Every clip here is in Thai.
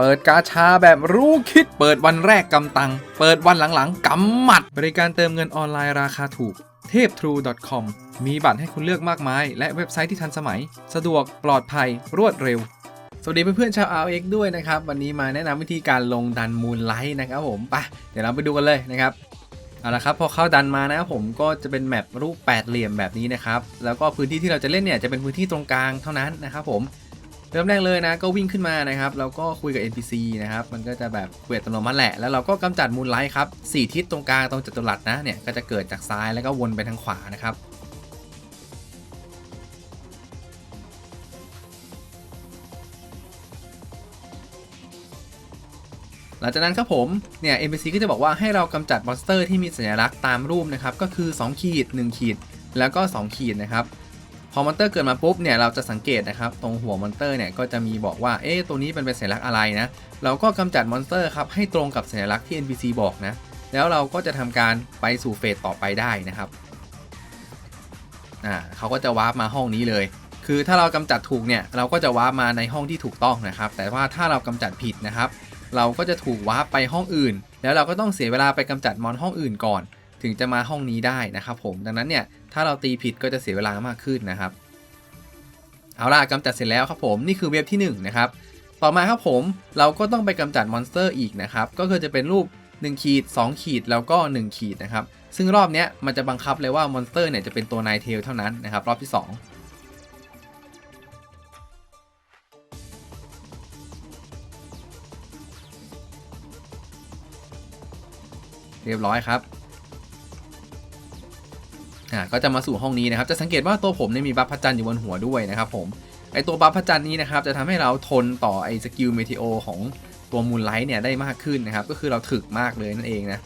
เปิดกาชาแบบรู้คิด เปิดวันแรกกำตัง เปิดวันหลังๆกำหมัด บริการเติมเงินออนไลน์ราคาถูกเทพ true.com มีบัตรให้คุณเลือกมากมาย และเว็บไซต์ที่ทันสมัย สะดวกปลอดภัยรวดเร็ว สวัสดีเพื่อนๆชาว RX ด้วยนะครับ วันนี้มาแนะนำวิธีการลงดันมูลไลท์นะครับผมไปเดี๋ยวเราไปดูกันเลยนะครับเอาละครับพอเข้าดันมานะครับผมก็จะเป็นแมปรูปแปดเหลี่ยมแบบนี้นะครับ แล้วก็พื้นที่ที่เราจะเล่นเนี่ยจะเป็นพื้นที่ตรงกลางเท่านั้นนะครับผม เริ่มแรกเลยนะก็วิ่งขึ้นมานะครับแล้วก็คุยกับ NPC นะครับมันก็จะแบบคุยอัตโนมัติแหละ แล้วเราก็กำจัดมูลไลท์ครับสี่ทิศตรงกลางตรงจัตุรัสนะเนี่ยก็จะเกิดจากซ้ายแล้วก็วนไปทางขวานะครับหลังจากนั้นครับผมเนี่ย NPC ก็จะบอกว่าให้เรากำจัดมอนสเตอร์ที่มีสัญลักษณ์ตามรูปนะครับก็คือ 2 ขีด 1 ขีด แล้วก็ 2 ขีดนะครับ อมอนเตอร์เกิดมาปุ๊บเนี่ยเราจะสังเกตนะครับตรงหัวมอนเตอร์เนี่ยก็จะมีบอกว่าเอ๊ะตัวนี้เป็นเป็นสัญลักษณ์อะไรนะเราก็กำจัดมอนสเตอร์ครับให้ตรงกับสัญลักษณ์ที่ NPC บอกนะแล้วเราก็จะทำการไปสู่เฟสต่อไปได้นะครับอ่าเขาก็จะวาร์ปมาห้องนี้เลย คือถ้าเรากำจัดถูกเนี่ยเราก็จะวาร์ปมาในห้องที่ถูกต้องนะครับ แต่ว่าถ้าเรากำจัดผิดนะครับ เราก็จะถูกวาร์ปไปห้องอื่น แล้วเราก็ต้องเสียเวลาไปกำจัดมอนห้องอื่นก่อน ถึงจะมาห้องนี้ได้นะครับผมดังนั้นเนี่ยถ้าเราตีผิดก็จะเสียเวลามากขึ้นนะครับ เอาล่ะกำจัดเสร็จแล้วครับผมนี่คือเว็บที่1นะครับต่อมาครับผมเราก็ต้องไปกำจัดมอนสเตอร์อีกนะครับก็คือจะเป็นรูป1ขีด2ขีดแล้วก็1ขีดนะครับซึ่งรอบเนี้ยมันจะบังคับเลยว่ามอนสเตอร์เนี่ยจะเป็นตัวนายเทลเท่านั้นนะครับรอบที่ 2เรียบร้อยครับ อ่าก็จะมาสู่ห้องนี้นะครับ จะสังเกตว่าตัวผมเนี่ยมีบัฟพระจันทร์อยู่บนหัวด้วยนะครับผมไอตัวบัฟพระจันทร์นี้นะครับจะทำให้เราทนต่อไอสกิลเมทิโอของตัวมูลไลท์เนี่ยได้มากขึ้นนะครับ ก็คือเราถึกมากเลยนั่นเองนะ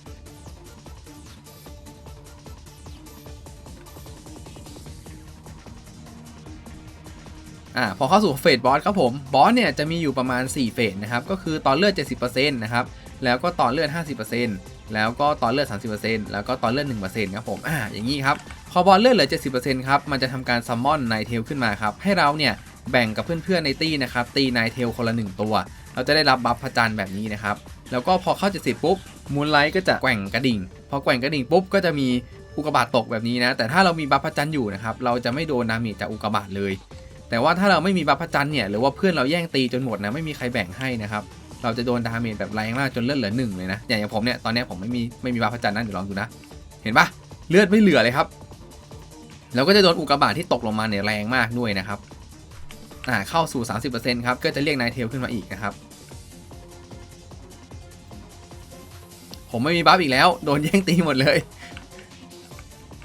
อ่าพอเข้าสู่เฟสบอสครับผมบอสเนี่ยจะมีอยู่ประมาณ 4 เฟสนะครับก็คือตอนเลือด 70%นะครับ แล้วก็ต่อเลือด 50%แล้วก็ต่อเลือด 30%แล้วก็ต่อเลือด 1%ครับผมอ่าอย่างนี้ครับพอบอลเลือดเหลือ 70%ครับมันจะทำการซัมมอนไนเทลขึ้นมาครับให้เราเนี่ยแบ่งกับเพื่อนๆในตี้นะครับตีไนเทลคนละ1ตัว เราจะได้รับบัฟพระจันทร์แบบนี้นะครับแล้วก็พอเข้า70ปุ๊บมูนไลท์ก็จะแกว่งกระดิ่ง พอแกว่งกระดิ่งปุ๊บก็จะมีอุกกาบาตตกแบบนี้นะ แต่ถ้าเรามีบัฟพระจันทร์อยู่นะครับเราจะไม่โดนดาเมจจากอุกกาบาตเลย แต่ว่าถ้าเราไม่มีบัฟพระจันทร์เนี่ยหรือว่าเพื่อนเราแย่งตีจนหมดนะไม่มีใครแบ่งให้นะครับ เราจะโดนดาเมจแบบแรงมากจนเลือดเหลือหนึ่งเลยนะอย่างอย่างผมเนี่ยตอนนี้ผมไม่มีไม่มีบัฟพระจันทร์นั่นเดี๋ยวลองดูนะ เห็นปะเลือดไม่เหลือเลยครับแล้วก็จะโดนอุกกาบาตที่ตกลงมาเนี่ยแรงมากด้วยนะครับอ่าเข้าสู่ 30%ครับก็จะเรียกนายเทลขึ้นมาอีกนะครับผมไม่มีบัฟอีกแล้ว โดนแย่งตีหมดเลย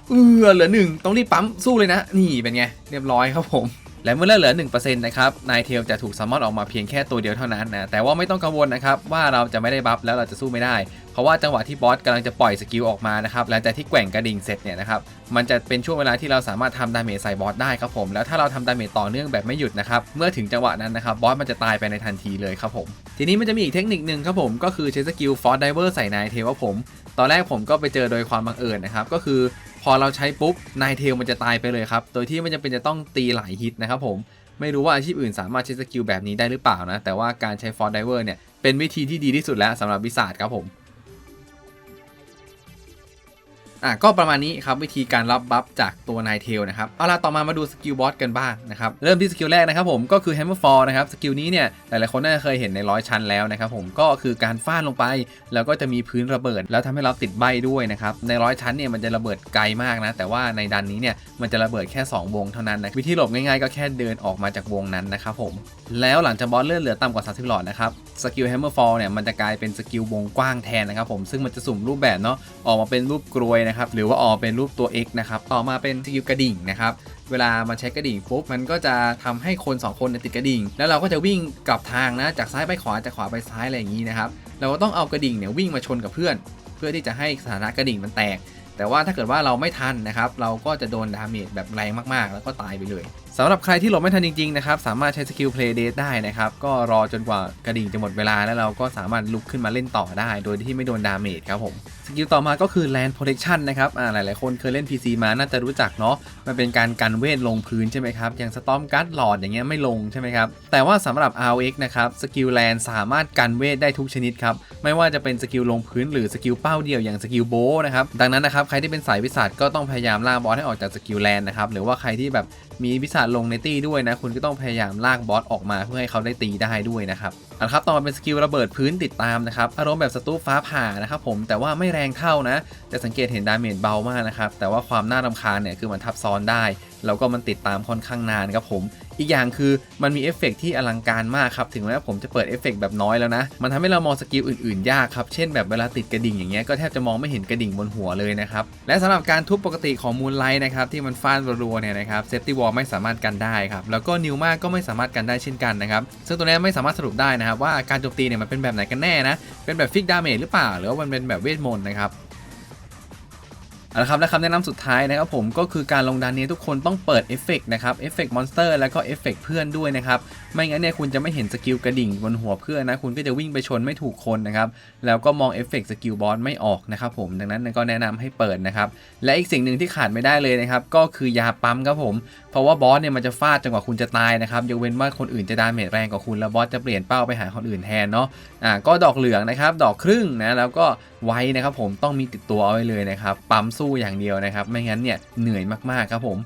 เออเหลือหนึ่งต้องรีบปั๊มสู้เลยนะ นี่เป็นไง เรียบร้อยครับผม และเมื่อเหลือ1%นะครับนายเทลจะถูกซัมมอนออกมาเพียงแค่ตัวเดียวเท่านั้นนะแต่ว่าไม่ต้องกังวลนะครับว่าเราจะไม่ได้บัฟแล้วเราจะสู้ไม่ได้ เพราะว่าจังหวะที่บอสกำลังจะปล่อยสกิลออกมานะครับหลังจากที่แกว่งกระดิ่งเสร็จเนี่ยนะครับมันจะเป็นช่วงเวลาที่เราสามารถทำดาเมจใส่บอสได้ครับผมแล้วถ้าเราทำดาเมจต่อเนื่องแบบไม่หยุดนะครับเมื่อถึงจังหวะนั้นนะครับบอสมันจะตายไปในทันทีเลยครับผมทีนี้มันจะมีอีกเทคนิคหนึ่งครับผมก็คือใช้สกิลฟอร์ดไดเวอร์ใส่นายเทลว่าผม ตอนแรกผมก็ไปเจอโดยความบังเอิญนะครับก็คือ พอเราใช้ปุ๊บนายเทลมันจะตายไปเลยครับ โดยที่ไม่จำเป็นจะต้องตีหลายฮิตนะครับผม ไม่รู้ว่าอาชีพอื่นสามารถใช้สกิลแบบนี้ได้หรือเปล่านะ แต่ว่าการใช้ฟอร์ดไดเวอร์เนี่ยเป็นวิธีที่ดีที่สุดแล้วสำหรับวิสาดครับผม อะก็ประมาณนี้ครับวิธีการรับบัฟจากตัวนายเทลนะครับเอาล่ะต่อมามาดูสกิลบอสกันบ้างนะครับเริ่มที่สกิลแรกนะครับผมก็คือ Hammer Fall นะครับสกิลนี้เนี่ยหลายๆคนน่าจะเคยเห็นในร้อยชั้นแล้วนะครับผมก็คือการฟาดลงไป แล้วก็จะมีพื้นระเบิด แล้วทำให้เราติดใบด้วยนะครับในร้อยชั้นเนี่ยมันจะระเบิดไกลมากนะแต่ว่าในดันนี้เนี่ยมันจะระเบิดแค่ 2 วงเท่านั้นนะวิธีหลบง่ายๆ ก็แค่เดินออกมาจากวงนั้นนะครับผมแล้วหลังจากบอสเลือดเหลือต่ำกว่า30หลอดนะครับสกิล Hammer Fall เนี่ยมันจะกลายเป็นสกิลวงกว้างแทนนะครับผมซึ่งมันจะสุ่มรูปแบบเนาะออกมาเป็นรูปกรวยนะครับ หรือว่าออกเป็นรูปตัว X นะครับ ต่อมาเป็นสกิลกระดิ่งนะครับ เวลามาใช้กระดิ่งปุ๊บ มันก็จะทำให้คน 2 คนเนี่ยติดกระดิ่ง แล้วเราก็จะวิ่งกลับทางนะ จากซ้ายไปขวา จากขวาไปซ้ายอะไรอย่างนี้นะครับ เราก็ต้องเอากระดิ่งเนี่ยวิ่งมาชนกับเพื่อน เพื่อที่จะให้สถานะกระดิ่งมันแตก แต่ว่าถ้าเกิดว่าเราไม่ทันนะครับ เราก็จะโดนดาเมจแบบแรงมากๆ แล้วก็ตายไปเลย สำหรับใครที่หลบไม่ทันจริงๆนะครับสามารถใช้สกิล play dead ได้นะครับก็รอจนกว่ากระดิ่งจะหมดเวลาแล้วเราก็สามารถลุกขึ้นมาเล่นต่อได้ โดยที่ไม่โดนดาเมจครับผมสกิลต่อมาก็คือ land protection นะครับอ่าหลายๆคนเคยเล่น PC มาน่าจะรู้จักเนาะมันเป็นการกันเวทลงพื้นใช่ไหมครับอย่าง storm guard lord อย่างเงี้ยไม่ลงใช่ไหมครับแต่ว่าสำหรับ RX นะครับสกิล land สามารถกันเวทได้ทุกชนิดครับไม่ว่าจะเป็นสกิลลงพื้น หรือสกิลเป้าเดียวอย่างสกิลโบนะครับดังนั้นนะครับใครที่เป็นสายวิสัทก็ต้องพยายามล่าบอสให้ออกจากสกิลแลนนะครับหรือว่าใครที่แบบมีวิสัทลงในตี้ด้วยนะ คุณก็ต้องพยายามลากบอสออกมาเพื่อให้เขาได้ตีได้ด้วยนะครับอันครับต่อมาเป็นสกิลระเบิดพื้นติดตามนะครับอารมณ์แบบสตูฟ้าผ่านะครับผมแต่ว่าไม่แรงเท่านะจะสังเกตเห็นดาเมจเบามากนะครับแต่ว่าความน่ารำคาญเนี่ยคือมันทับซ้อนได้แล้วก็มันติดตามค่อนข้างนานครับผม อีกอย่างคือมันมีเอฟเฟกต์ที่อลังการมากครับ ถึงแม้ว่าผมจะเปิดเอฟเฟกต์แบบน้อยแล้วนะ มันทำให้เรามองสกิลอื่นๆ ยากครับ เช่นแบบเวลาติดกระดิ่งอย่างเงี้ยก็แทบจะมองไม่เห็นกระดิ่งบนหัวเลยนะครับ และสำหรับการทุบปกติของมูลไลท์นะครับที่มันฟาดรัวๆเนี่ยนะครับเซฟตี้วอลไม่สามารถกันได้ครับแล้วก็นิวมาก็ไม่สามารถกันได้เช่นกันนะครับซึ่งตัวนี้ไม่สามารถสรุปได้นะครับว่าการโจมตีเนี่ยมันเป็นแบบไหนกันแน่นะเป็นแบบฟิกดาเมจหรือเปล่า หรือว่ามันเป็นแบบเวทมนต์นะครับ เอาละครับและคำแนะนำสุดท้ายนะครับผมก็คือการลงดันนี้ทุกคนต้องเปิดเอฟเฟกต์นะครับเอฟเฟกต์มอนสเตอร์แล้วก็เอฟเฟกต์เพื่อนด้วยนะครับ ไม่งั้นเนี่ยคุณจะไม่เห็นสกิลกระดิ่งบนหัวเพื่อนนะ คุณก็จะวิ่งไปชนไม่ถูกคนนะครับ แล้วก็มองเอฟเฟกต์สกิลบอสไม่ออกนะครับผม ดังนั้นก็แนะนำให้เปิดนะครับ และอีกสิ่งหนึ่งที่ขาดไม่ได้เลยนะครับ ก็คือยาปั๊มครับผม เพราะว่าบอสเนี่ยมันจะฟาดจนกว่าคุณจะตายนะครับ ยกเว้นว่าคนอื่นจะดาเมจแรงกว่าคุณ แล้วบอสจะเปลี่ยนเป้าไปหาคนอื่นแทนเนาะ อ่า ก็ดอกเหลืองนะครับ ดอกครึ่งนะ แล้วก็ไว้นะครับผม ต้องมีติดตัวเอาไว้เลยนะครับ ปั๊มสู้อย่างเดียวนะครับ ไม่งั้นเนี่ยเหนื่อยมากๆครับผม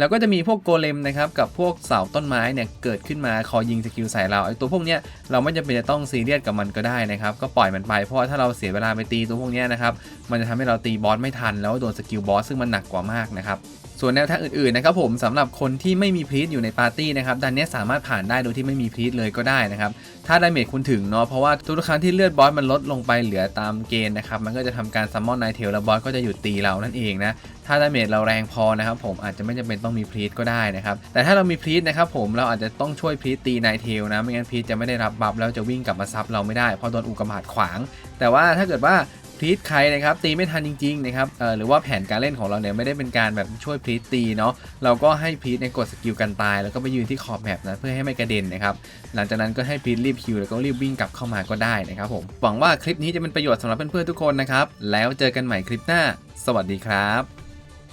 แล้วก็จะมีพวกโกเลมนะครับกับพวกเสาต้นไม้เนี่ยเกิดขึ้นมาคอยยิงสกิลใส่เราไอตัวพวกเนี้ยเราไม่จำเป็นจะต้องซีเรียสกับมันก็ได้นะครับก็ปล่อยมันไปเพราะถ้าเราเสียเวลาไปตีตัวพวกเนี้ยนะครับมันจะทำให้เราตีบอสไม่ทันแล้วโดนสกิลบอสซึ่งมันหนักกว่ามากนะครับ ส่วนแนวทางอื่นๆนะครับผมสำหรับคนที่ไม่มีพรีตอยู่ในปาร์ตี้นะครับดันนี้สามารถผ่านได้โดยที่ไม่มีพรีตเลยก็ได้นะครับถ้าดาเมจคุณถึงเนาะเพราะว่าทุกครั้งที่เลือดบอสมันลดลงไปเหลือตามเกณฑ์นะครับมันก็จะทำการซัมมอนไนเทลแล้วบอสก็จะหยุดตีเรานั่นเองนะถ้าดาเมจเราแรงพอนะครับผมอาจจะไม่จำเป็นต้องมีพรีตก็ได้นะครับแต่ถ้าเรามีพรีตนะครับผมเราอาจจะต้องช่วยพรีตตีไนเทลนะไม่งั้นพรีตจะไม่ได้รับบัฟแล้วจะวิ่งกลับมาซับเราไม่ได้เพราะโดนอุกกาบาตขวาง แต่ว่าถ้าเกิดว่า พีทใครนะครับตีไม่ทันจริงๆนะครับหรือว่าแผนการเล่นของเราเนี่ยไม่ได้เป็นการแบบช่วยพีทตีเนาะเราก็ให้พีทในกดสกิลกันตาย แล้วก็ไปยืนที่ขอบแมปนะเพื่อให้ไม่กระเด็นนะครับหลังจากนั้นก็ให้พีทรีบคิวแล้วก็รีบวิ่งกลับเข้ามาก็ได้นะครับผมหวังว่าคลิปนี้จะเป็นประโยชน์สำหรับเพื่อนๆทุกคนนะครับแล้วเจอกันใหม่คลิปหน้า สวัสดีครับ